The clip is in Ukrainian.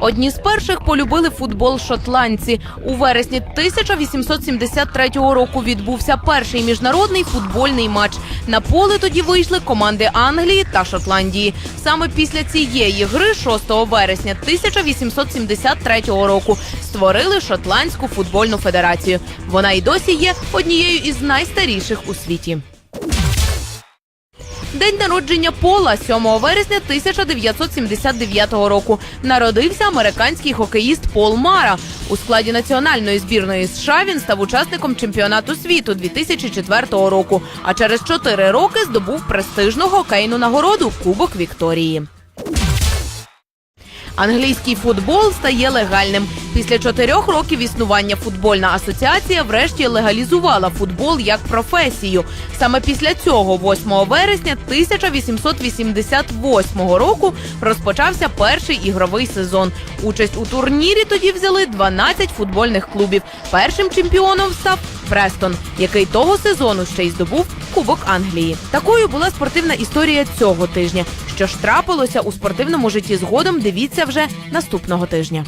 Одні з перших полюбили футбол шотландці. У вересні 1873 року відбувся перший міжнародний футбольний матч. На поле тоді вийшли команди Англії та Шотландії. Саме після цієї гри, 6 вересня 1873 року, створили Шотландську футбольну федерацію. Вона й досі є однією із найстаріших у світі. День народження Пола 7 вересня 1979 року. Народився американський хокеїст Пол Мара. У складі національної збірної США він став учасником чемпіонату світу 2004 року. А через 4 роки здобув престижну хокейну нагороду Кубок Вікторії. Англійський футбол стає легальним. Після чотирьох років існування футбольна асоціація врешті легалізувала футбол як професію. Саме після цього, 8 вересня 1888 року, розпочався перший ігровий сезон. Участь у турнірі тоді взяли 12 футбольних клубів. Першим чемпіоном став Престон, який того сезону ще й здобув Кубок Англії. Такою була спортивна історія цього тижня. Що ж трапилося у спортивному житті згодом, дивіться вже наступного тижня.